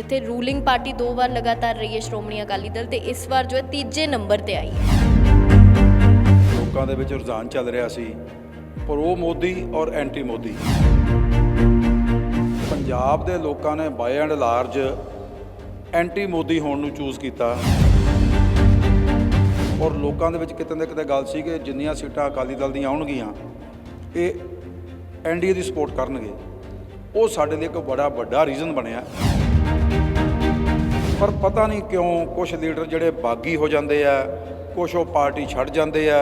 ਜਿੱਥੇ ruling party ਦੋ ਵਾਰ ਲਗਾਤਾਰ ਰਹੀ ਹੈ ਸ਼੍ਰੋਮਣੀ ਅਕਾਲੀ ਦਲ ਤੇ ਇਸ ਵਾਰ ਜੋ ਹੈ ਤੀਜੇ ਨੰਬਰ ਤੇ ਆਈ ਹੈ। ਲੋਕਾਂ ਦੇ ਵਿੱਚ ਰੁਝਾਨ ਚੱਲ ਰਿਹਾ ਸੀ, ਪ੍ਰੋ ਮੋਦੀ ਔਰ ਐਂਟੀ ਮੋਦੀ। ਪੰਜਾਬ ਦੇ ਲੋਕਾਂ ਨੇ by and large anti Modi ਹੋਣ ਨੂੰ ਚੂਜ਼ ਕੀਤਾ। ਔਰ ਲੋਕਾਂ ਦੇ ਵਿੱਚ ਕਿਤੇ ਨਾ ਕਿਤੇ ਗੱਲ ਸੀ ਕਿ ਜਿੰਨੀਆਂ ਸੀਟਾਂ ਅਕਾਲੀ ਦਲ ਦੀਆਂ ਆਉਣਗੀਆਂ, ਇਹ ਐਨਡੀਏ ਦੀ ਸਪੋਰਟ ਕਰਨਗੇ। ਉਹ ਸਾਡੇ ਲਈ ਇੱਕ ਬੜਾ ਵੱਡਾ ਰੀਜ਼ਨ ਬਣਿਆ। ਪਰ ਪਤਾ ਨਹੀਂ ਕਿਉਂ ਕੁਝ ਲੀਡਰ ਜਿਹੜੇ ਬਾਗੀ ਹੋ ਜਾਂਦੇ ਆ ਕੁਝ ਉਹ ਪਾਰਟੀ ਛੱਡ ਜਾਂਦੇ ਆ।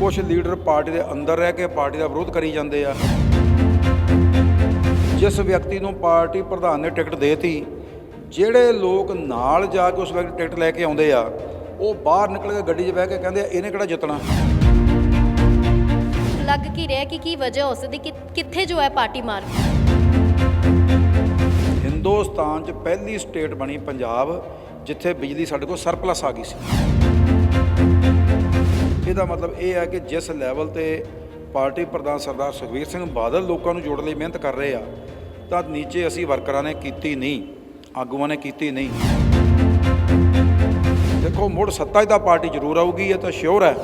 ਕੁਝ ਲੀਡਰ ਪਾਰਟੀ ਦੇ ਅੰਦਰ ਰਹਿ ਕੇ ਪਾਰਟੀ ਦਾ ਵਿਰੋਧ ਕਰੀ ਜਾਂਦੇ ਆ। ਜਿਸ ਵਿਅਕਤੀ ਨੂੰ ਪਾਰਟੀ ਪ੍ਰਧਾਨ ਨੇ ਟਿਕਟ ਦੇਤੀ, ਜਿਹੜੇ ਲੋਕ ਨਾਲ ਜਾ ਕੇ ਉਸ ਵਿਅਕਤੀ ਟਿਕਟ ਲੈ ਕੇ ਆਉਂਦੇ ਆ, ਉਹ ਬਾਹਰ ਨਿਕਲ ਕੇ ਗੱਡੀ 'ਚ ਬਹਿ ਕੇ ਕਹਿੰਦੇ ਆ, ਇਹਨੇ ਕਿਹੜਾ ਜਿੱਤਣਾ? ਲੱਗ ਕੀ ਰਿਹਾ ਕਿ ਕੀ ਵਜ੍ਹਾ ਹੋ ਸਕਦੀ ਕਿ ਕਿੱਥੇ ਜੋ ਹੈ ਪਾਰਟੀ ਮਾਰ ਹਿੰਦੁਸਤਾਨ 'ਚ ਪਹਿਲੀ ਸਟੇਟ ਬਣੀ ਪੰਜਾਬ, ਜਿੱਥੇ ਬਿਜਲੀ ਸਾਡੇ ਕੋਲ ਸਰਪਲਸ ਆ ਗਈ ਸੀ। ਇਹਦਾ ਮਤਲਬ ਇਹ ਹੈ ਕਿ ਜਿਸ ਲੈਵਲ ਤੇ ਪਾਰਟੀ ਪ੍ਰਧਾਨ ਸਰਦਾਰ ਸੁਖਬੀਰ ਸਿੰਘ ਬਾਦਲ ਲੋਕਾਂ ਨੂੰ ਜੋੜਨ ਲਈ ਮਿਹਨਤ ਕਰ ਰਹੇ ਆ, ਤਾਂ ਨੀਚੇ ਅਸੀਂ ਵਰਕਰਾਂ ਨੇ ਕੀਤੀ ਨਹੀਂ, ਆਗੂਆਂ ਨੇ ਕੀਤੀ ਨਹੀਂ। ਦੇਖੋ, ਮੁੜ ਸੱਤਾ 'ਚ ਤਾਂ ਪਾਰਟੀ ਜ਼ਰੂਰ ਆਊਗੀ, ਇਹ ਤਾਂ ਸ਼ੋਰ ਹੈ।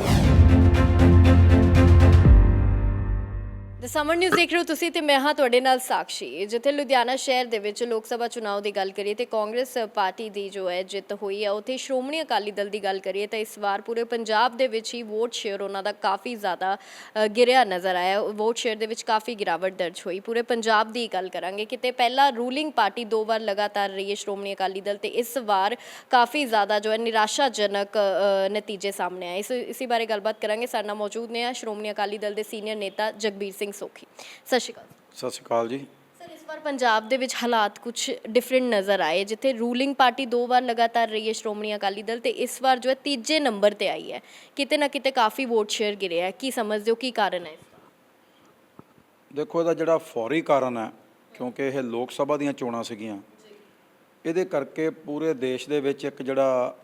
ਦ ਸਮਰ ਨਿਊਜ਼ ਦੇਖ ਰਹੇ ਹੋ ਤੁਸੀਂ ਤੇ ਮੈਂ ਹਾਂ ਤੁਹਾਡੇ ਨਾਲ ਸਾਕਸ਼ੀ। ਜਿੱਥੇ ਲੁਧਿਆਣਾ ਸ਼ਹਿਰ ਦੇ ਵਿੱਚ ਲੋਕ ਸਭਾ ਚੁਣਾਵ ਦੀ ਗੱਲ ਕਰੀਏ ਤੇ ਕਾਂਗਰਸ ਪਾਰਟੀ ਦੀ ਜੋ ਹੈ ਜਿੱਤ ਹੋਈ ਹੈ, ਉੱਥੇ ਸ਼੍ਰੋਮਣੀ ਅਕਾਲੀ ਦਲ ਦੀ ਗੱਲ ਕਰੀਏ ਤਾਂ ਇਸ ਵਾਰ ਪੂਰੇ ਪੰਜਾਬ ਦੇ ਵਿੱਚ ਹੀ ਵੋਟ ਸ਼ੇਅਰ ਉਹਨਾਂ ਦਾ ਕਾਫੀ ਜ਼ਿਆਦਾ ਗਿਰਿਆ ਨਜ਼ਰ ਆਇਆ। ਵੋਟ ਸ਼ੇਅਰ ਦੇ ਵਿੱਚ ਕਾਫੀ ਗਿਰਾਵਟ ਦਰਜ ਹੋਈ। ਪੂਰੇ ਪੰਜਾਬ ਦੀ ਗੱਲ ਕਰਾਂਗੇ ਕਿਤੇ ਪਹਿਲਾਂ ਰੂਲਿੰਗ ਪਾਰਟੀ ਦੋ ਵਾਰ ਲਗਾਤਾਰ ਰਹੀ ਹੈ ਸ਼੍ਰੋਮਣੀ ਅਕਾਲੀ ਦਲ ਤੇ ਇਸ ਵਾਰ ਕਾਫੀ ਜ਼ਿਆਦਾ ਜੋ ਹੈ ਨਿਰਾਸ਼ਾਜਨਕ ਨਤੀਜੇ ਸਾਹਮਣੇ ਆਏ। ਇਸ, ਇਸੇ ਬਾਰੇ ਗੱਲਬਾਤ ਕਰਾਂਗੇ। ਸਾਡੇ ਨਾਲ ਮੌਜੂਦ ਨੇ ਸ਼੍ਰੋਮਣੀ ਅਕਾਲੀ ਦਲ ਦੇ ਸੀਨੀਅਰ ਨੇਤਾ ਜਗਬੀਰ ਸਿੰਘ ਸੋਖੀ। ਸਤਿ ਸ਼੍ਰੀ ਅਕਾਲ। ਸਤਿ ਸ਼੍ਰੀ ਅਕਾਲ ਜੀ। ਸਰ ਇਸ ਵਾਰ ਪੰਜਾਬ ਦੇ ਵਿੱਚ ਹਾਲਾਤ ਕੁਝ ਡਿਫਰੈਂਟ ਨਜ਼ਰ ਆਏ ਜਿੱਥੇ ਰੂਲਿੰਗ ਪਾਰਟੀ ਦੋ ਵਾਰ ਲਗਾਤਾਰ ਰਹੀ ਹੈ ਸ਼੍ਰੋਮਣੀ ਅਕਾਲੀ ਦਲ ਤੇ ਇਸ ਵਾਰ ਜੋ ਹੈ ਤੀਜੇ ਨੰਬਰ ਤੇ ਆਈ ਹੈ। ਕਿਤੇ ਨਾ ਕਿਤੇ ਕਾਫੀ ਵੋਟ ਸ਼ੇਅਰ ਗਿਰਿਆ ਹੈ। ਕੀ ਸਮਝਦੇ ਹੋ ਕੀ ਕਾਰਨ ਹੈ? ਦੇਖੋ ਇਹਦਾ ਜਿਹੜਾ ਫੌਰੀ ਕਾਰਨ ਹੈ ਕਿਉਂਕਿ ਇਹ ਲੋਕ ਸਭਾ ਦੀਆਂ ਚੋਣਾਂ ਸੀਗੀਆਂ। ਇਹਦੇ ਕਰਕੇ ਪੂਰੇ ਦੇਸ਼ ਦੇ ਵਿੱਚ ਇੱਕ ਜਿਹੜਾ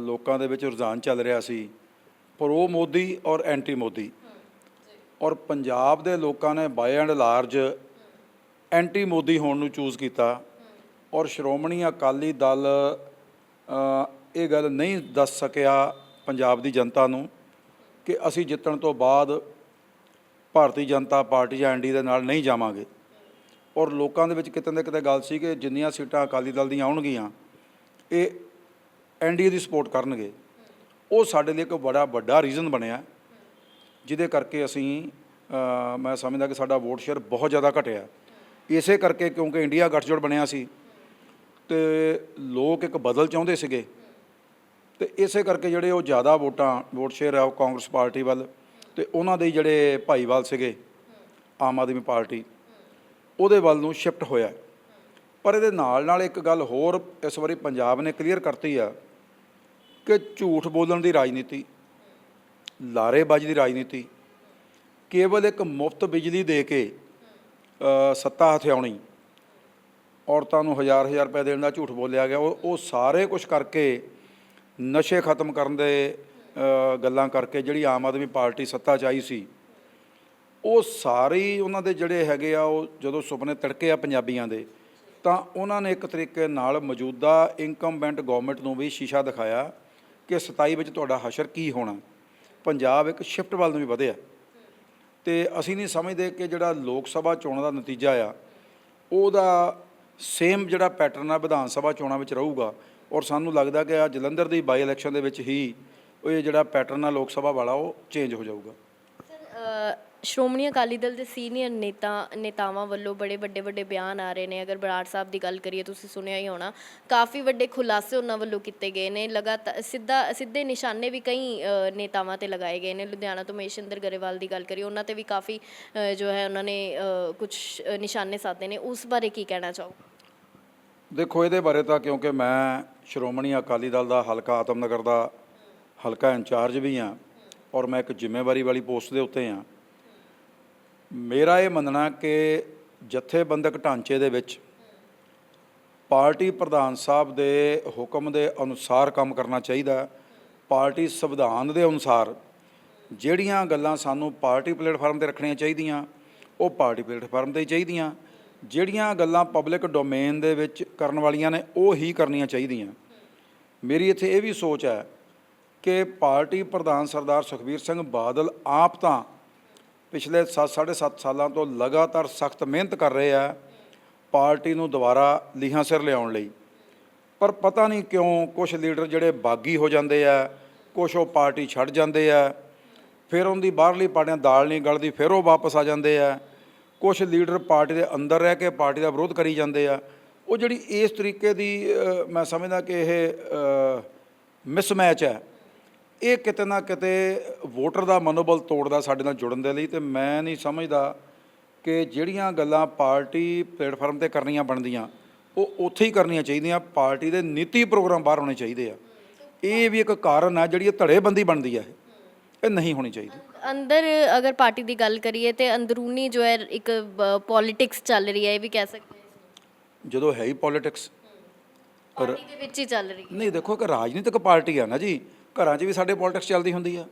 ਲੋਕਾਂ ਦੇ ਵਿੱਚ ਰੁਝਾਨ ਚੱਲ ਰਿਹਾ ਸੀ। ਪ੍ਰੋ ਮੋਦੀ ਔਰ ਐਂਟੀ ਮੋਦੀ। ਔਰ ਪੰਜਾਬ ਦੇ ਲੋਕਾਂ ਨੇ by and large anti Modi ਹੋਣ ਨੂੰ ਚੂਜ਼ ਕੀਤਾ ਔਰ ਸ਼੍ਰੋਮਣੀ ਅਕਾਲੀ ਦਲ ਇਹ ਗੱਲ ਨਹੀਂ ਦੱਸ ਸਕਿਆ ਪੰਜਾਬ ਦੀ ਜਨਤਾ ਨੂੰ ਕਿ ਅਸੀਂ ਜਿੱਤਣ ਤੋਂ ਬਾਅਦ ਭਾਰਤੀ ਜਨਤਾ ਪਾਰਟੀ ਜਾਂ ਐਨਡੀ ਦੇ ਨਾਲ ਨਹੀਂ ਜਾਵਾਂਗੇ। ਔਰ ਲੋਕਾਂ ਦੇ ਵਿੱਚ ਕਿਤੇ ਨਾ ਕਿਤੇ ਗੱਲ ਸੀ ਕਿ ਜਿੰਨੀਆਂ ਸੀਟਾਂ ਅਕਾਲੀ ਦਲ ਦੀਆਂ ਆਉਣਗੀਆਂ, ਇਹ ਐਨਡੀਏ ਦੀ ਸਪੋਰਟ ਕਰਨਗੇ। ਉਹ ਸਾਡੇ ਲਈ ਇੱਕ ਬੜਾ ਵੱਡਾ ਰੀਜ਼ਨ ਬਣਿਆ। ਜਿਹਦੇ ਕਰਕੇ ਅਸੀਂ ਮੈਂ ਸਮਝਦਾ ਕਿ ਸਾਡਾ ਵੋਟ ਸ਼ੇਅਰ ਬਹੁਤ ਜ਼ਿਆਦਾ ਘਟਿਆ। ਇਸੇ ਕਰਕੇ ਕਿਉਂਕਿ ਇੰਡੀਆ ਗੱਠਜੋੜ ਬਣਿਆ ਸੀ, ਤੇ ਲੋਕ ਇੱਕ ਬਦਲ ਚਾਹੁੰਦੇ ਸੀਗੇ। ਤੇ ਇਸੇ ਕਰਕੇ ਜਿਹੜੇ ਉਹ ਜ਼ਿਆਦਾ ਵੋਟਾਂ ਵੋਟ ਸ਼ੇਅਰ ਆ ਉਹ ਕਾਂਗਰਸ ਪਾਰਟੀ ਵੱਲ, ਤੇ ਉਹਨਾਂ ਦੇ ਜਿਹੜੇ ਭਾਈਵਾਲ ਸੀਗੇ, ਆਮ ਆਦਮੀ ਪਾਰਟੀ, ਉਹਦੇ ਵੱਲ ਨੂੰ ਸ਼ਿਫਟ ਹੋਇਆ। ਪਰ ਇਹਦੇ ਨਾਲ ਨਾਲ ਇੱਕ ਗੱਲ ਹੋਰ ਇਸ ਵਾਰੀ ਪੰਜਾਬ ਨੇ ਕਲੀਅਰ ਕਰਤੀ ਆ, ਕਿ ਝੂਠ ਬੋਲਣ ਦੀ ਰਾਜਨੀਤੀ ਲਾਰੇਬਾਜ਼ੀ ਦੀ ਰਾਜਨੀਤੀ, ਕੇਵਲ ਇੱਕ ਮੁਫਤ ਬਿਜਲੀ ਦੇ ਕੇ ਸੱਤਾ ਹਥਿਆਉਣੀ ਔਰਤਾਂ ਨੂੰ ਹਜ਼ਾਰ ਹਜ਼ਾਰ ਰੁਪਏ ਦੇਣ ਦਾ ਝੂਠ ਬੋਲਿਆ ਗਿਆ, ਉਹ ਉਹ ਸਾਰੇ ਕੁਝ ਕਰਕੇ ਨਸ਼ੇ ਖਤਮ ਕਰਨ ਦੇ ਗੱਲਾਂ ਕਰਕੇ ਜਿਹੜੀ ਆਮ ਆਦਮੀ ਪਾਰਟੀ ਸੱਤਾ 'ਚ ਆਈ ਸੀ, ਉਹ ਸਾਰੇ ਉਹਨਾਂ ਦੇ ਜਿਹੜੇ ਹੈਗੇ ਆ, ਉਹ ਜਦੋਂ ਸੁਪਨੇ ਤੜਕੇ ਆ ਪੰਜਾਬੀਆਂ ਦੇ, ਤਾਂ ਉਹਨਾਂ ਨੇ ਇੱਕ ਤਰੀਕੇ ਨਾਲ ਮੌਜੂਦਾ ਇਨਕਮਬੈਂਟ ਗਵਰਨਮੈਂਟ ਨੂੰ ਵੀ ਸ਼ੀਸ਼ਾ ਦਿਖਾਇਆ ਕਿ 27 ਵਿੱਚ ਤੁਹਾਡਾ ਹਸ਼ਰ ਕੀ ਹੋਣਾ। ਪੰਜਾਬ ਇੱਕ ਸ਼ਿਫਟ ਵੱਲ ਨੂੰ ਵੀ ਵਧਿਆ। ਤੇ ਅਸੀਂ ਨਹੀਂ ਸਮਝਦੇ ਕਿ ਜਿਹੜਾ ਲੋਕ ਸਭਾ ਚੋਣਾਂ ਦਾ ਨਤੀਜਾ ਆ, ਉਹਦਾ ਸੇਮ ਜਿਹੜਾ ਪੈਟਰਨ ਆ ਵਿਧਾਨ ਸਭਾ ਚੋਣਾਂ ਵਿੱਚ ਰਹੂਗਾ। ਔਰ ਸਾਨੂੰ ਲੱਗਦਾ ਕਿ ਆ ਜਲੰਧਰ ਦੀ ਬਾਈ ਇਲੈਕਸ਼ਨ ਦੇ ਵਿੱਚ ਹੀ ਉਹ ਇਹ ਜਿਹੜਾ ਪੈਟਰਨ ਆ ਲੋਕ ਸਭਾ ਵਾਲਾ, ਉਹ ਚੇਂਜ ਹੋ ਜਾਊਗਾ। ਸਰ ਸ਼੍ਰੋਮਣੀ ਅਕਾਲੀ ਦਲ ਦੇ ਸੀਨੀਅਰ ਨੇਤਾ, ਨੇਤਾਵਾਂ ਵੱਲੋਂ ਬੜੇ ਵੱਡੇ ਵੱਡੇ ਬਿਆਨ ਆ ਰਹੇ ਨੇ। ਅਗਰ ਬਰਾੜ ਸਾਹਿਬ ਦੀ ਗੱਲ ਕਰੀਏ, ਤੁਸੀਂ ਸੁਣਿਆ ਹੀ ਹੋਣਾ, ਕਾਫੀ ਵੱਡੇ ਖੁਲਾਸੇ ਉਹਨਾਂ ਵੱਲੋਂ ਕੀਤੇ ਗਏ ਨੇ। ਲਗਾਤਾਰ ਸਿੱਧਾ, ਸਿੱਧੇ ਨਿਸ਼ਾਨੇ ਵੀ ਕਈ ਨੇਤਾਵਾਂ ਤੇ ਲਗਾਏ ਗਏ ਨੇ। ਲੁਧਿਆਣਾ ਤੋਂ ਮਹੇਸ਼ਿੰਦਰ ਗਰੇਵਾਲ ਦੀ ਗੱਲ ਕਰੀਏ, ਉਹਨਾਂ ਤੇ ਵੀ ਕਾਫੀ ਜੋ ਹੈ ਉਹਨਾਂ ਨੇ ਕੁਝ ਨਿਸ਼ਾਨੇ ਸਾਧੇ ਨੇ। ਉਸ ਬਾਰੇ ਕੀ ਕਹਿਣਾ ਚਾਹੋ ਦੇਖੋ, ਇਹਦੇ ਬਾਰੇ ਤਾਂ ਕਿਉਂਕਿ ਮੈਂ ਸ਼੍ਰੋਮਣੀ ਅਕਾਲੀ ਦਲ ਦਾ ਹਲਕਾ, ਆਤਮਨਗਰ ਦਾ ਹਲਕਾ ਇੰਚਾਰਜ ਵੀ ਹਾਂ ਔਰ ਮੈਂ ਇੱਕ ਜ਼ਿੰਮੇਵਾਰੀ ਵਾਲੀ ਪੋਸਟ ਦੇ ਉੱਤੇ ਹਾਂ। ਮੇਰਾ ਇਹ ਮੰਨਣਾ ਕਿ ਜਥੇਬੰਦਕ ਢਾਂਚੇ ਦੇ ਵਿੱਚ ਪਾਰਟੀ ਪ੍ਰਧਾਨ ਸਾਹਿਬ ਦੇ ਹੁਕਮ ਦੇ ਅਨੁਸਾਰ ਕੰਮ ਕਰਨਾ ਚਾਹੀਦਾ ਪਾਰਟੀ ਸੰਵਿਧਾਨ ਦੇ ਅਨੁਸਾਰ ਜਿਹੜੀਆਂ ਗੱਲਾਂ ਸਾਨੂੰ ਪਾਰਟੀ ਪਲੇਟਫਾਰਮ ਤੇ ਰੱਖਣੀਆਂ ਚਾਹੀਦੀਆਂ, ਉਹ ਪਾਰਟੀ ਪਲੇਟਫਾਰਮ ਤੇ ਹੀ ਚਾਹੀਦੀਆਂ। ਜਿਹੜੀਆਂ ਗੱਲਾਂ ਪਬਲਿਕ ਡੋਮੇਨ ਦੇ ਵਿੱਚ ਕਰਨ ਵਾਲੀਆਂ ਨੇ, ਉਹ ਹੀ ਕਰਨੀਆਂ ਚਾਹੀਦੀਆਂ। ਮੇਰੀ ਇੱਥੇ ਇਹ ਵੀ ਸੋਚ ਹੈ ਕਿ ਪਾਰਟੀ ਪ੍ਰਧਾਨ ਸਰਦਾਰ ਸੁਖਬੀਰ ਸਿੰਘ ਬਾਦਲ ਆਪ ਤਾਂ ਪਿਛਲੇ 7 7 ਸਾਲਾਂ ਤੋਂ ਲਗਾਤਾਰ ਸਖਤ ਮਿਹਨਤ ਕਰ ਰਹੇ ਆ ਪਾਰਟੀ ਨੂੰ ਦੁਬਾਰਾ ਲੀਹਾਂ ਸਿਰ ਲਿਆਉਣ ਲਈ। ਪਰ ਪਤਾ ਨਹੀਂ ਕਿਉਂ ਕੁਝ ਲੀਡਰ ਜਿਹੜੇ ਬਾਗੀ ਹੋ ਜਾਂਦੇ ਆ ਕੁਝ ਉਹ ਪਾਰਟੀ ਛੱਡ ਜਾਂਦੇ ਆ, ਫਿਰ ਉਹਦੀ ਬਾਹਰਲੀ ਪਾਰਟੀਆਂ ਦਾਲ ਨਹੀਂ ਗਲਦੀ, ਫਿਰ ਉਹ ਵਾਪਸ ਆ ਜਾਂਦੇ ਆ। ਕੁਝ ਲੀਡਰ ਪਾਰਟੀ ਦੇ ਅੰਦਰ ਰਹਿ ਕੇ ਪਾਰਟੀ ਦਾ ਵਿਰੋਧ ਕਰੀ ਜਾਂਦੇ ਆ। ਉਹ ਜਿਹੜੀ ਇਸ ਤਰੀਕੇ ਦੀ ਮੈਂ ਸਮਝਦਾ ਕਿ ਇਹ ਮਿਸਮੈਚ ਹੈ। ਇਹ ਕਿਤੇ ਨਾ ਕਿਤੇ ਵੋਟਰ ਦਾ ਮਨੋਬਲ ਤੋੜਦਾ ਸਾਡੇ ਨਾਲ ਜੁੜਨ ਦੇ ਲਈ ਤੇ ਮੈਂ ਨਹੀਂ ਸਮਝਦਾ ਕਿ ਜਿਹੜੀਆਂ ਗੱਲਾਂ ਪਾਰਟੀ ਪਲੇਟਫਾਰਮ ਤੇ ਕਰਨੀਆਂ ਬਣਦੀਆਂ ਉਹ ਉੱਥੇ ਹੀ ਕਰਨੀਆਂ ਚਾਹੀਦੀਆਂ। ਪਾਰਟੀ ਦੇ ਨੀਤੀ ਪ੍ਰੋਗਰਾਮ ਬਾਹਰ ਹੋਣੇ ਚਾਹੀਦੇ ਆ। ਇਹ ਵੀ ਇੱਕ ਕਾਰਨ ਆ ਜਿਹੜੀ ਧੜੇਬੰਦੀ ਬਣਦੀ ਆ ਇਹ। ਨਹੀਂ ਹੋਣੀ ਚਾਹੀਦੀ। ਅੰਦਰ ਅਗਰ ਪਾਰਟੀ ਦੀ ਗੱਲ ਕਰੀਏ ਤੇ ਅੰਦਰੂਨੀ ਜੋ ਹੈ ਇੱਕ ਪੋਲਿਟਿਕਸ ਚੱਲ ਰਹੀ ਹੈ ਇਹ ਵੀ ਕਹਿ ਸਕਦੇ ਜਦੋਂ ਹੈ ਹੀ ਪੋਲਿਟਿਕਸ ਪਾਰਟੀ ਦੇ ਵਿੱਚ ਹੀ ਚੱਲ ਰਹੀ ਨਹੀਂ ਦੇਖੋ ਕਿ ਰਾਜਨੀਤਿਕ ਪਾਰਟੀ ਆ ਨਾ ਜੀ। ਘਰਾਂ 'ਚ ਵੀ ਸਾਡੇ ਪੋਲਿਟਿਕਸ ਚੱਲਦੀ ਹੁੰਦੀ ਆ।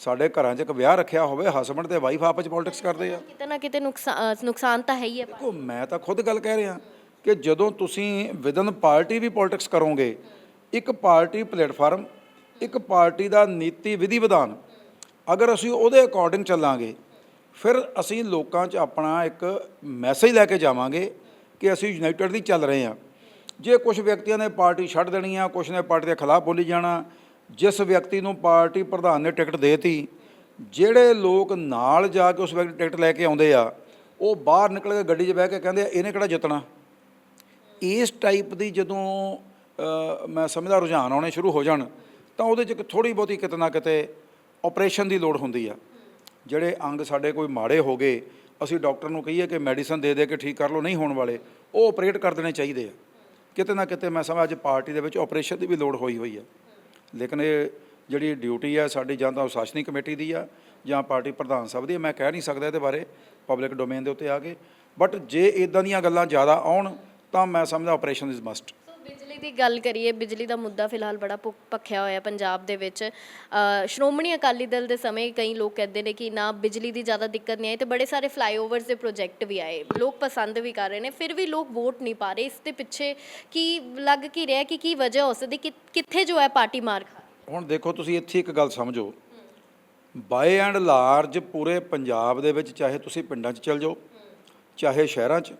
ਸਾਡੇ ਘਰਾਂ 'ਚ ਇੱਕ ਵਿਆਹ ਰੱਖਿਆ ਹੋਵੇ ਹਸਬੰਡ ਤੇ ਵਾਈਫ ਆਪਸ 'ਚ ਪੋਲਿਟਿਕਸ ਕਰਦੇ ਆ। ਕਿਤੇ ਨਾ ਕਿਤੇ ਨੁਕਸਾਨ ਨੁਕਸਾਨ ਤਾਂ ਹੈ ਹੀ ਹੈ ਦੇਖੋ ਮੈਂ ਤਾਂ ਖੁਦ ਗੱਲ ਕਹਿ ਰਿਹਾ ਕਿ ਜਦੋਂ ਤੁਸੀਂ ਵਿਦਨ ਪਾਰਟੀ ਵੀ ਪੋਲਿਟਿਕਸ ਕਰੋਗੇ ਇੱਕ ਪਾਰਟੀ ਪਲੇਟਫਾਰਮ ਇੱਕ ਪਾਰਟੀ ਦਾ ਨੀਤੀ ਵਿਧੀ ਵਿਧਾਨ ਅਗਰ ਅਸੀਂ ਉਹਦੇ ਅਕੋਰਡਿੰਗ ਚੱਲਾਂਗੇ ਫਿਰ ਅਸੀਂ ਲੋਕਾਂ 'ਚ ਆਪਣਾ ਇੱਕ ਮੈਸੇਜ ਲੈ ਕੇ ਜਾਵਾਂਗੇ ਕਿ ਅਸੀਂ ਯੂਨਾਈਟਿਡ ਦੀ ਚੱਲ ਰਹੇ ਹਾਂ ਜੇ ਕੁਝ ਵਿਅਕਤੀਆਂ ਨੇ ਪਾਰਟੀ ਛੱਡ ਦੇਣੀ ਆ ਕੁਝ ਨੇ ਪਾਰਟੀ ਦੇ ਖਿਲਾਫ ਬੋਲੀ ਜਾਣਾ ਜਿਸ ਵਿਅਕਤੀ ਨੂੰ ਪਾਰਟੀ ਪ੍ਰਧਾਨ ਨੇ ਟਿਕਟ ਦੇਤੀ, ਜਿਹੜੇ ਲੋਕ ਨਾਲ ਜਾ ਕੇ ਉਸ ਵਿਅਕਤੀ ਟਿਕਟ ਲੈ ਕੇ ਆਉਂਦੇ ਆ, ਉਹ ਬਾਹਰ ਨਿਕਲ ਕੇ ਗੱਡੀ 'ਚ ਬਹਿ ਕੇ ਕਹਿੰਦੇ ਆ, ਇਹਨੇ ਕਿਹੜਾ ਜਿੱਤਣਾ? ਇਸ ਟਾਈਪ ਦੀ ਜਦੋਂ ਮੈਂ ਸਮਝਦਾ ਰੁਝਾਨ ਆਉਣੇ ਸ਼ੁਰੂ ਹੋ ਜਾਣ, ਤਾਂ ਉਹਦੇ 'ਚ ਥੋੜੀ ਬਹੁਤੀ ਕਿਤੇ ਨਾ ਕਿਤੇ ਆਪਰੇਸ਼ਨ ਦੀ ਲੋੜ ਹੁੰਦੀ ਆ। ਜਿਹੜੇ ਅੰਗ ਸਾਡੇ ਕੋਈ ਮਾੜੇ ਹੋ ਗਏ, ਅਸੀਂ ਡਾਕਟਰ ਨੂੰ ਕਹੀਏ ਕਿ ਮੈਡੀਸਨ ਦੇ ਦੇ ਕੇ ਠੀਕ ਕਰ ਲਓ, ਨਹੀਂ ਹੋਣ ਵਾਲੇ, ਉਹ ਆਪਰੇਟ ਕਰ ਦੇਣੇ ਚਾਹੀਦੇ ਆ। ਕਿਤੇ ਨਾ ਕਿਤੇ ਮੈਂ ਸਮਝ ਅੱਜ ਪਾਰਟੀ ਦੇ ਵਿੱਚ ਆਪਰੇਸ਼ਨ ਦੀ ਵੀ ਲੋੜ ਹੋਈ ਹੋਈ ਆ। ਲੇਕਿਨ ਇਹ ਜਿਹੜੀ ਡਿਊਟੀ ਹੈ ਸਾਡੀ ਜਾਂ ਤਾਂ ਸ਼ਾਸਨੀ ਕਮੇਟੀ ਦੀ ਆ ਜਾਂ ਪਾਰਟੀ ਪ੍ਰਧਾਨ ਸਾਹਿਬ ਦੀ ਆ, ਮੈਂ ਕਹਿ ਨਹੀਂ ਸਕਦਾ ਇਹਦੇ ਬਾਰੇ ਪਬਲਿਕ ਡੋਮੇਨ ਦੇ ਉੱਤੇ ਆ ਕੇ। ਬਟ ਜੇ ਇਦਾਂ ਦੀਆਂ ਗੱਲਾਂ ਜ਼ਿਆਦਾ ਆਉਣ ਤਾਂ ਮੈਂ ਸਮਝਦਾ ਆਪਰੇਸ਼ਨ ਇਜ਼ ਮਸਟ ਬਿਜਲੀ ਦੀ ਗੱਲ ਕਰੀਏ ਬਿਜਲੀ ਦਾ ਮੁੱਦਾ ਫਿਲਹਾਲ ਬੜਾ ਭੁ- ਭਖਿਆ ਹੋਇਆ ਪੰਜਾਬ ਦੇ ਵਿੱਚ। ਅ, ਸ਼੍ਰੋਮਣੀ ਅਕਾਲੀ ਦਲ ਦੇ ਸਮੇਂ ਕਈ ਲੋਕ ਕਹਿੰਦੇ ਨੇ ਕਿ ਨਾ ਬਿਜਲੀ ਦੀ ਜ਼ਿਆਦਾ ਦਿੱਕਤ ਨਹੀਂ ਆਈ ਤੇ ਬੜੇ ਸਾਰੇ ਫਲਾਈਓਵਰਸ ਦੇ ਪ੍ਰੋਜੈਕਟ ਵੀ ਆਏ। ਲੋਕ ਪਸੰਦ ਵੀ ਕਰ ਰਹੇ ਨੇ ਫਿਰ ਵੀ ਲੋਕ ਵੋਟ ਨਹੀਂ ਪਾ ਰਹੇ। ਇਸ ਦੇ ਪਿੱਛੇ ਕੀ ਲੱਗ ਕੀ ਰਿਹਾ ਕਿ ਕੀ ਵਜ੍ਹਾ ਹੋ ਸਕਦੀ ਕਿ ਕਿੱਥੇ ਜੋ ਹੈ ਪਾਰਟੀ ਮਾਰ ਖਾ ਹੁਣ ਦੇਖੋ ਤੁਸੀਂ ਇੱਥੇ ਇੱਕ ਗੱਲ ਸਮਝੋ। ਬਾਏ ਐਂਡ ਲਾਰਜ ਪੂਰੇ ਪੰਜਾਬ ਦੇ ਵਿੱਚ ਚਾਹੇ ਤੁਸੀਂ ਪਿੰਡਾਂ 'ਚ ਚਲ ਜਾਓ ਚਾਹੇ ਸ਼ਹਿਰਾਂ 'ਚ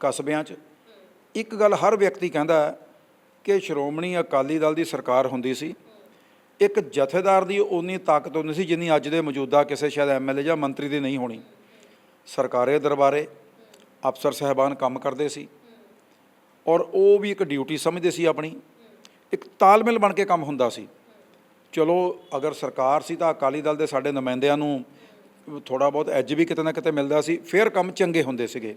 ਕਸਬਿਆਂ 'ਚ ਇੱਕ ਗੱਲ ਹਰ ਵਿਅਕਤੀ ਕਹਿੰਦਾ ਹੈ ਕਿ ਸ਼੍ਰੋਮਣੀ ਅਕਾਲੀ ਦਲ ਦੀ ਸਰਕਾਰ ਹੁੰਦੀ ਸੀ, ਇੱਕ ਜਥੇਦਾਰ ਦੀ ਉਨੀ ਤਾਕਤ ਹੁੰਦੀ ਸੀ ਜਿੰਨੀ ਅੱਜ ਦੇ ਮੌਜੂਦਾ ਕਿਸੇ ਸ਼ਾਇਦ ਐਮਐਲਏ ਜਾਂ ਮੰਤਰੀ ਦੀ ਨਹੀਂ ਹੋਣੀ। ਸਰਕਾਰੇ ਦਰਬਾਰੇ ਅਫਸਰ ਸਹਿਬਾਨ ਕੰਮ ਕਰਦੇ ਸੀ ਔਰ ਉਹ ਵੀ ਇੱਕ ਡਿਊਟੀ ਸਮਝਦੇ ਸੀ ਆਪਣੀ, ਇੱਕ ਤਾਲਮੇਲ ਬਣ ਕੇ ਕੰਮ ਹੁੰਦਾ ਸੀ। ਚਲੋ, ਅਗਰ ਸਰਕਾਰ ਸੀ ਤਾਂ ਅਕਾਲੀ ਦਲ ਦੇ ਸਾਡੇ ਨੁਮਾਇੰਦਿਆਂ ਨੂੰ ਥੋੜਾ ਬਹੁਤ ਐਜ ਵੀ ਕਿਤੇ ਨਾ ਕਿਤੇ ਮਿਲਦਾ ਸੀ, ਫਿਰ ਕੰਮ ਚੰਗੇ ਹੁੰਦੇ ਸੀਗੇ।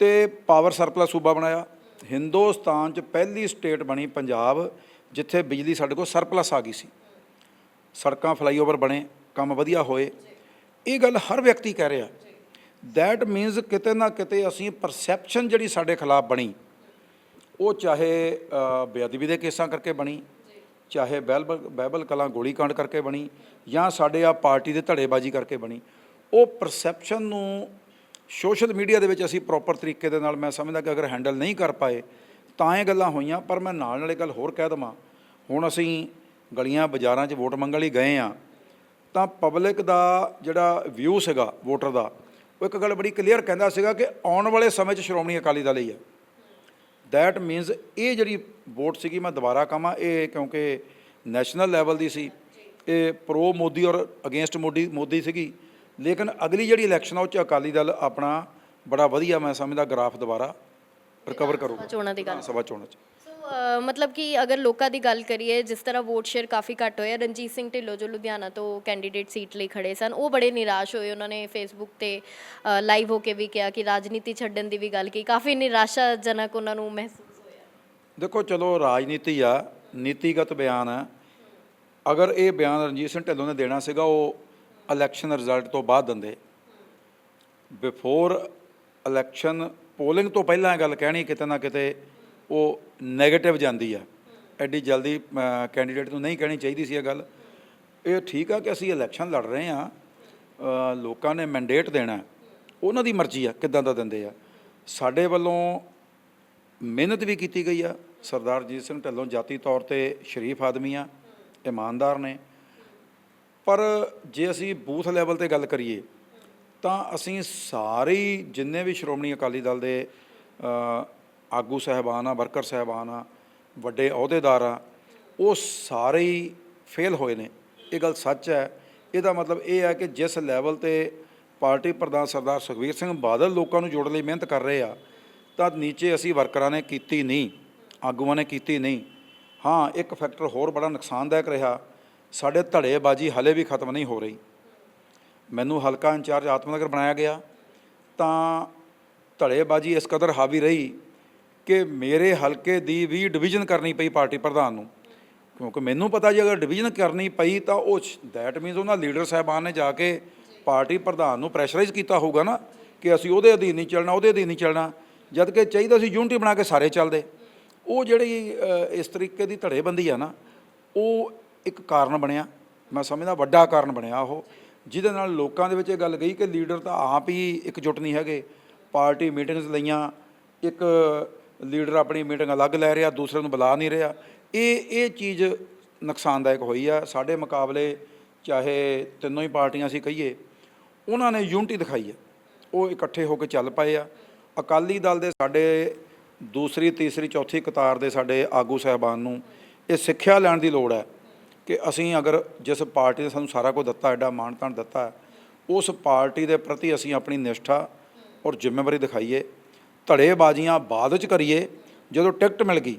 ਤੇ ਪਾਵਰ ਸਰਪਲਸ ਸੂਬਾ ਬਣਾਇਆ ਹਿੰਦੁਸਤਾਨ 'ਚ ਪਹਿਲੀ ਸਟੇਟ ਬਣੀ ਪੰਜਾਬ, ਜਿੱਥੇ ਬਿਜਲੀ ਸਾਡੇ ਕੋਲ ਸਰਪਲਸ ਆ ਗਈ ਸੀ। ਸੜਕਾਂ ਫਲਾਈਓਵਰ ਬਣੇ, ਕੰਮ ਵਧੀਆ ਹੋਏ। ਇਹ ਗੱਲ ਹਰ ਵਿਅਕਤੀ ਕਹਿ ਰਿਹਾ। ਦੈਟ ਮੀਨਸ ਕਿਤੇ ਨਾ ਕਿਤੇ ਅਸੀਂ ਪਰਸੈਪਸ਼ਨ ਜਿਹੜੀ ਸਾਡੇ ਖਿਲਾਫ ਬਣੀ, ਉਹ ਚਾਹੇ ਬੇਅਦਬੀ ਦੇ ਕੇਸਾਂ ਕਰਕੇ ਬਣੀ, ਚਾਹੇ ਬੈਲਬਲ ਬਹਿਬਲ ਕਲਾਂ ਗੋਲੀकांड ਕਰਕੇ ਬਣੀ, ਜਾਂ ਸਾਡੇ ਆ ਪਾਰਟੀ ਦੇ ਧੜੇਬਾਜ਼ੀ ਕਰਕੇ ਬਣੀ, ਉਹ ਪਰਸੈਪਸ਼ਨ ਨੂੰ ਸੋਸ਼ਲ ਮੀਡੀਆ ਦੇ ਵਿੱਚ ਅਸੀਂ ਪ੍ਰੋਪਰ ਤਰੀਕੇ ਦੇ ਨਾਲ ਮੈਂ ਸਮਝਦਾ ਕਿ ਅਗਰ ਹੈਂਡਲ ਨਹੀਂ ਕਰ ਪਾਏ, ਤਾਂ ਇਹ ਗੱਲਾਂ ਹੋਈਆਂ, ਪਰ ਮੈਂ ਨਾਲ ਨਾਲ ਇਹ ਗੱਲ ਹੋਰ ਕਹਿ ਦਵਾਂ। ਹੁਣ ਅਸੀਂ ਗਲੀਆਂ ਬਾਜ਼ਾਰਾਂ 'ਚ ਵੋਟ ਮੰਗਣ ਲਈ ਗਏ ਆ, ਤਾਂ ਪਬਲਿਕ ਦਾ ਜਿਹੜਾ ਵਿਊ ਸੀਗਾ ਵੋਟਰ ਦਾ, ਉਹ ਇੱਕ ਗੱਲ ਬੜੀ ਕਲੀਅਰ ਕਹਿੰਦਾ ਸੀਗਾ ਕਿ ਆਉਣ ਵਾਲੇ ਸਮੇਂ 'ਚ ਸ਼੍ਰੋਮਣੀ ਅਕਾਲੀ ਦਲ ਹੀ ਹੈ ਦੈਟ ਮੀਨਸ ਇਹ ਜਿਹੜੀ ਵੋਟ ਸੀਗੀ, ਮੈਂ ਦੁਬਾਰਾ ਕਹਾਂ, ਇਹ ਕਿਉਂਕਿ ਨੈਸ਼ਨਲ ਲੈਵਲ ਦੀ ਸੀ, ਇਹ ਪ੍ਰੋ ਮੋਦੀ ਔਰ ਅਗੇਂਸਟ ਮੋਦੀ ਮੋਦੀ ਸੀਗੀ ਲੇਕਿਨ ਅਗਲੀ ਜਿਹੜੀ ਇਲੈਕਸ਼ਨ ਆ ਉਹ 'ਚ ਅਕਾਲੀ ਦਲ ਆਪਣਾ ਬੜਾ ਵਧੀਆ ਮੈਂ ਸਮਝਦਾ ਗ੍ਰਾਫ ਦੁਬਾਰਾ ਰਿਕਵਰ ਕਰੂਗਾ। ਚੋਣਾਂ ਦੀ ਗੱਲ। ਸਭਾ ਚੋਣਾਂ 'ਚ। ਮਤਲਬ ਕਿ ਅਗਰ ਲੋਕਾਂ ਦੀ ਗੱਲ ਕਰੀਏ ਜਿਸ ਤਰ੍ਹਾਂ ਵੋਟ ਸ਼ੇਅਰ ਕਾਫੀ ਘੱਟ ਹੋਇਆ ਰਣਜੀਤ ਸਿੰਘ ਢਿੱਲੋਂ ਜੋ ਲੁਧਿਆਣਾ ਤੋਂ ਕੈਂਡੀਡੇਟ ਸੀਟ ਲਈ ਖੜੇ ਸਨ ਉਹ ਬੜੇ ਨਿਰਾਸ਼ ਹੋਏ ਉਹਨਾਂ ਨੇ ਫੇਸਬੁੱਕ ਤੇ ਲਾਈਵ ਹੋ ਕੇ ਵੀ ਕਿਹਾ ਕਿ ਰਾਜਨੀਤੀ ਛੱਡਣ ਦੀ ਵੀ ਗੱਲ ਕੀ ਕਾਫੀ ਨਿਰਾਸ਼ਾਜਨਕ ਉਹਨਾਂ ਨੂੰ ਮਹਿਸੂਸ ਹੋਇਆ। ਦੇਖੋ ਚਲੋ ਰਾਜਨੀਤੀ ਆ ਨੀਤੀਗਤ ਬਿਆਨ ਹੈ ਅਗਰ ਇਹ ਬਿਆਨ ਰਣਜੀਤ ਸਿੰਘ ਢਿੱਲੋਂ ਨੇ ਦੇਣਾ ਸੀਗਾ ਉਹ ਇਲੈਕਸ਼ਨ ਰਿਜ਼ਲਟ ਤੋਂ ਬਾਅਦ ਦਿੰਦੇ। ਬਿਫੋਰ ਇਲੈਕਸ਼ਨ ਪੋਲਿੰਗ ਤੋਂ ਪਹਿਲਾਂ ਇਹ ਗੱਲ ਕਹਿਣੀ, ਕਿਤੇ ਨਾ ਕਿਤੇ ਉਹ 네ਗੇਟਿਵ ਜਾਂਦੀ ਆ। ਐਡੀ ਜਲਦੀ ਕੈਂਡੀਡੇਟ ਨੂੰ ਨਹੀਂ ਕਹਿਣੀ ਚਾਹੀਦੀ ਸੀ ਇਹ ਗੱਲ। ਇਹ ਠੀਕ ਆ ਕਿ ਅਸੀਂ ਇਲੈਕਸ਼ਨ ਲੜ ਰਹੇ ਆ ਲੋਕਾਂ ਨੇ ਮੈਂਡੇਟ ਦੇਣਾ। ਉਹਨਾਂ ਦੀ ਮਰਜ਼ੀ ਆ ਕਿੱਦਾਂ ਦਾ ਦਿੰਦੇ ਆ। ਸਾਡੇ ਵੱਲੋਂ ਮਿਹਨਤ ਵੀ ਕੀਤੀ ਗਈ ਆ। ਸਰਦਾਰ ਜੀਤ ਸਿੰਘ ਢੱਲੋਂ ਜਾਤੀ ਤੌਰ ਤੇ ਸ਼ਰੀਫ ਆਦਮੀ ਆ, ਇਮਾਨਦਾਰ ਨੇ। ਪਰ ਜੇ ਅਸੀਂ ਬੂਥ ਲੈਵਲ ਤੇ ਗੱਲ ਕਰੀਏ, ਤਾਂ ਅਸੀਂ ਸਾਰੇ ਹੀ ਜਿੰਨੇ ਵੀ ਸ਼੍ਰੋਮਣੀ ਅਕਾਲੀ ਦਲ ਦੇ ਆਗੂ ਸਹਿਬਾਨ ਆ, ਵਰਕਰ ਸਹਿਬਾਨ ਆ, ਵੱਡੇ ਅਹੁਦੇਦਾਰ ਆ, ਉਹ ਸਾਰੇ ਹੀ ਫੇਲ ਹੋਏ ਨੇ। ਇਹ ਗੱਲ ਸੱਚ ਹੈ। ਇਹਦਾ ਮਤਲਬ ਇਹ ਹੈ ਕਿ ਜਿਸ ਲੈਵਲ ਤੇ ਪਾਰਟੀ ਪ੍ਰਧਾਨ ਸਰਦਾਰ ਸੁਖਬੀਰ ਸਿੰਘ ਬਾਦਲ ਲੋਕਾਂ ਨੂੰ ਜੋੜਨ ਲਈ ਮਿਹਨਤ ਕਰ ਰਹੇ ਆ, ਤਾਂ ਨੀਚੇ ਅਸੀਂ ਵਰਕਰਾਂ ਨੇ ਕੀਤੀ ਨਹੀਂ, ਆਗੂਆਂ ਨੇ ਕੀਤੀ ਨਹੀਂ। ਹਾਂ, ਇੱਕ ਫੈਕਟਰ ਹੋਰ ਬੜਾ ਨੁਕਸਾਨਦਾਇਕ ਰਿਹਾ। ਸਾਡੇ ਧੜੇਬਾਜ਼ੀ ਹਲੇ ਵੀ ਖਤਮ ਨਹੀਂ ਹੋ ਰਹੀ। ਮੈਨੂੰ ਹਲਕਾ ਇੰਚਾਰਜ ਆਤਮਨਗਰ ਬਣਾਇਆ ਗਿਆ। ਤਾਂ ਧੜੇਬਾਜ਼ੀ ਇਸ ਕਦਰ ਹਾਵੀ ਰਹੀ ਕਿ ਮੇਰੇ ਹਲਕੇ ਦੀ ਵੀ ਡਿਵੀਜ਼ਨ ਕਰਨੀ ਪਈ ਪਾਰਟੀ ਪ੍ਰਧਾਨ ਨੂੰ। ਕਿਉਂਕਿ ਮੈਨੂੰ ਪਤਾ ਜੀ ਅਗਰ ਡਿਵੀਜ਼ਨ ਕਰਨੀ ਪਈ ਤਾਂ ਉਹ ਦੈਟ ਮੀਨਸ ਉਹਨਾਂ ਲੀਡਰ ਸਾਹਿਬਾਨ ਨੇ ਜਾ ਕੇ ਪਾਰਟੀ ਪ੍ਰਧਾਨ ਨੂੰ ਪ੍ਰੈਸ਼ਰਾਈਜ਼ ਕੀਤਾ ਹੋਊਗਾ ਨਾ ਕਿ ਅਸੀਂ ਉਹਦੇ ਅਧੀਨ ਨਹੀਂ ਚੱਲਣਾ, ਉਹਦੇ ਅਧੀਨ ਨਹੀਂ ਚੱਲਣਾ। ਜਦ ਕਿ ਚਾਹੀਦਾ ਸੀ ਯੂਨਿਟੀ ਬਣਾ ਕੇ ਸਾਰੇ ਚੱਲਦੇ। ਉਹ ਜਿਹੜੀ ਇਸ ਤਰੀਕੇ ਦੀ ਧੜੇਬੰਦੀ ਆ ਨਾ, ਉਹ ਇੱਕ ਕਾਰਨ ਬਣਿਆ, ਮੈਂ ਸਮਝਦਾ ਵੱਡਾ ਕਾਰਨ ਬਣਿਆ ਉਹ, ਜਿਹਦੇ ਨਾਲ ਲੋਕਾਂ ਦੇ ਵਿੱਚ ਇਹ ਗੱਲ ਗਈ ਕਿ ਲੀਡਰ ਤਾਂ ਆਪ ਹੀ ਇਕਜੁੱਟ ਨਹੀਂ ਹੈਗੇ। ਪਾਰਟੀ ਮੀਟਿੰਗਸ ਲਈਆਂ, ਇੱਕ ਲੀਡਰ ਆਪਣੀ ਮੀਟਿੰਗ ਅਲੱਗ ਲੈ ਰਿਹਾ, ਦੂਸਰੇ ਨੂੰ ਬੁਲਾ ਨਹੀਂ ਰਿਹਾ। ਇਹ ਇਹ ਚੀਜ਼ ਨੁਕਸਾਨਦਾਇਕ ਹੋਈ ਆ। ਸਾਡੇ ਮੁਕਾਬਲੇ ਚਾਹੇ ਤਿੰਨੋਂ ਹੀ ਪਾਰਟੀਆਂ ਸੀ ਕਹੀਏ, ਉਹਨਾਂ ਨੇ ਯੂਨਿਟੀ ਦਿਖਾਈ ਹੈ ਉਹ ਇਕੱਠੇ ਹੋ ਕੇ ਚੱਲ ਪਏ ਆ। ਅਕਾਲੀ ਦਲ ਦੇ ਸਾਡੇ ਦੂਸਰੀ, ਤੀਸਰੀ, ਚੌਥੀ ਕਤਾਰ ਦੇ ਸਾਡੇ ਆਗੂ ਸਹਿਬਾਨ ਨੂੰ ਇਹ ਸਿੱਖਿਆ ਲੈਣ ਦੀ ਲੋੜ ਹੈ। ਕਿ ਅਸੀਂ ਅਗਰ ਜਿਸ ਪਾਰਟੀ ਨੇ ਸਾਨੂੰ ਸਾਰਾ ਕੁਝ ਦਿੱਤਾ, ਐਡਾ ਮਾਣ ਤਾਣ ਦਿੱਤਾ, ਉਸ ਪਾਰਟੀ ਦੇ ਪ੍ਰਤੀ ਅਸੀਂ ਆਪਣੀ ਨਿਸ਼ਠਾ ਔਰ ਜ਼ਿੰਮੇਵਾਰੀ ਦਿਖਾਈਏ, ਧੜੇਬਾਜ਼ੀਆਂ ਬਾਅਦ ਵਿੱਚ ਕਰੀਏ, ਜਦੋਂ ਟਿਕਟ ਮਿਲ ਗਈ,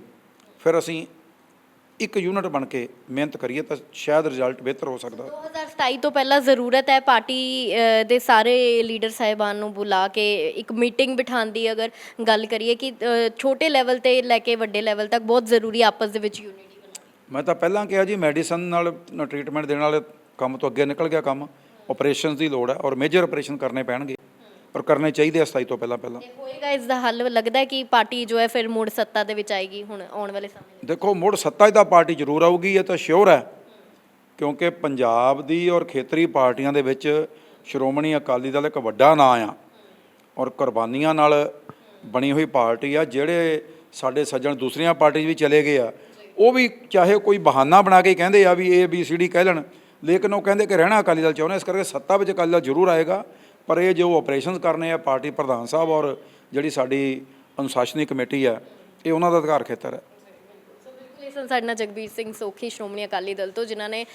ਫਿਰ ਅਸੀਂ ਇੱਕ ਯੂਨਿਟ ਬਣ ਕੇ ਮਿਹਨਤ ਕਰੀਏ ਤਾਂ ਸ਼ਾਇਦ ਰਿਜ਼ਲਟ ਬਿਹਤਰ ਹੋ ਸਕਦਾ। 2027 ਤੋਂ ਪਹਿਲਾਂ ਜ਼ਰੂਰਤ ਹੈ ਪਾਰਟੀ ਦੇ ਸਾਰੇ ਲੀਡਰ ਸਾਹਿਬਾਨ ਨੂੰ ਬੁਲਾ ਕੇ ਇੱਕ ਮੀਟਿੰਗ ਬਿਠਾਉਣ ਦੀ ਅਗਰ ਗੱਲ ਕਰੀਏ ਕਿ ਛੋਟੇ ਲੈਵਲ ਤੇ ਲੈ ਕੇ ਵੱਡੇ ਲੈਵਲ ਤੱਕ ਬਹੁਤ ਜ਼ਰੂਰੀ ਆਪਸ ਦੇ ਵਿੱਚ ਯੂਨਿਟੀ ਮੈਂ ਤਾਂ ਪਹਿਲਾਂ ਕਿਹਾ ਜੀ ਮੈਡੀਸਨ ਨਾਲ ਟ੍ਰੀਟਮੈਂਟ ਦੇਣ ਵਾਲੇ ਕੰਮ ਤੋਂ ਅੱਗੇ ਨਿਕਲ ਗਿਆ ਕੰਮ। ਆਪਰੇਸ਼ਨਸ ਦੀ ਲੋੜ ਹੈ ਔਰ ਮੇਜਰ ਆਪਰੇਸ਼ਨ ਕਰਨੇ ਪੈਣਗੇ। ਔਰ ਕਰਨੇ ਚਾਹੀਦੇ ਆ 27 ਤੋਂ ਪਹਿਲਾਂ ਪਹਿਲਾਂ। ਹੋਏਗਾ ਇਸ ਦਾ ਹੱਲ ਲੱਗਦਾ ਹੈ ਕਿ ਪਾਰਟੀ ਜੋ ਹੈ ਫਿਰ ਮੁੜ ਸੱਤਾ ਦੇ ਵਿੱਚ ਆਏਗੀ ਹੁਣ ਆਉਣ ਵਾਲੇ ਸਮੇਂ ਦੇਖੋ ਮੁੜ ਸੱਤਾ ਤਾਂ ਪਾਰਟੀ ਜ਼ਰੂਰ ਆਊਗੀ ਇਹ ਤਾਂ ਸ਼ੋਰ ਹੈ। ਕਿਉਂਕਿ ਪੰਜਾਬ ਦੀ ਔਰ ਖੇਤਰੀ ਪਾਰਟੀਆਂ ਦੇ ਵਿੱਚ ਸ਼੍ਰੋਮਣੀ ਅਕਾਲੀ ਦਲ ਇੱਕ ਵੱਡਾ ਨਾਂ ਆ। ਔਰ ਕੁਰਬਾਨੀਆਂ ਨਾਲ ਬਣੀ ਹੋਈ ਪਾਰਟੀ ਆ ਜਿਹੜੇ ਸਾਡੇ ਸੱਜਣ ਦੂਸਰੀਆਂ ਪਾਰਟੀ 'ਚ ਵੀ ਚਲੇ ਗਏ ਆ। ਉਹ ਵੀ ਚਾਹੇ ਕੋਈ ਬਹਾਨਾ ਬਣਾ ਕੇ ਕਹਿੰਦੇ ਆ ਵੀ ਏ ਬੀ ਸੀ ਡੀ ਕਹਿ ਲੈਣ ਲੇਕਿਨ ਉਹ ਕਹਿੰਦੇ ਕਿ ਰਹਿਣਾ ਅਕਾਲੀ ਦਲ ਚਾਹੁੰਦੇ, ਇਸ ਕਰਕੇ ਸੱਤਾ ਵਿੱਚ ਅਕਾਲੀ ਦਲ ਜ਼ਰੂਰ ਆਏਗਾ। ਪਰ ਇਹ ਜੋ ਆਪਰੇਸ਼ਨਸ ਕਰਨੇ ਆ ਪਾਰਟੀ ਪ੍ਰਧਾਨ ਸਾਹਿਬ ਔਰ ਜਿਹੜੀ ਸਾਡੀ ਅਨੁਸ਼ਾਸਨੀ ਕਮੇਟੀ ਆ, ਇਹ ਉਹਨਾਂ ਦਾ ਅਧਿਕਾਰ ਖੇਤਰ ਹੈ। ਸਨ ਸਾਡੇ ਨਾਲ ਜਗਬੀਰ ਸਿੰਘ ਸੋਖੀ, ਸ਼੍ਰੋਮਣੀ ਅਕਾਲੀ ਦਲ ਤੋਂ, ਜਿਨ੍ਹਾਂ ਨੇ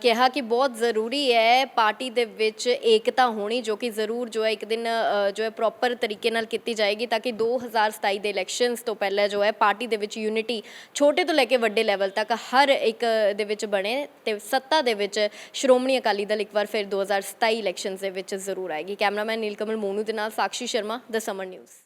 ਕਿਹਾ ਕਿ ਬਹੁਤ ਜ਼ਰੂਰੀ ਹੈ ਪਾਰਟੀ ਦੇ ਵਿੱਚ ਏਕਤਾ ਹੋਣੀ, ਜੋ ਕਿ ਜ਼ਰੂਰ ਜੋ ਹੈ ਇੱਕ ਦਿਨ ਜੋ ਹੈ ਪ੍ਰੋਪਰ ਤਰੀਕੇ ਨਾਲ ਕੀਤੀ ਜਾਏਗੀ ਤਾਂ ਕਿ 2027 ਦੇ ਇਲੈਕਸ਼ਨਸ ਤੋਂ ਪਹਿਲਾਂ ਜੋ ਹੈ ਪਾਰਟੀ ਦੇ ਵਿੱਚ ਯੂਨਿਟੀ ਛੋਟੇ ਤੋਂ ਲੈ ਕੇ ਵੱਡੇ ਲੈਵਲ ਤੱਕ ਹਰ ਇੱਕ ਦੇ ਵਿੱਚ ਬਣੇ ਤੇ ਸੱਤਾ ਦੇ ਵਿੱਚ ਸ਼੍ਰੋਮਣੀ ਅਕਾਲੀ ਦਲ ਇੱਕ ਵਾਰ ਫਿਰ 2027 ਇਲੈਕਸ਼ਨਸ ਦੇ ਵਿੱਚ ਜ਼ਰੂਰ ਆਏਗੀ। ਕੈਮਰਾਮੈਨ ਨੀਲਕਮਲ ਮੋਨੂ ਦੇ ਨਾਲ Sakshi Sharma the summer news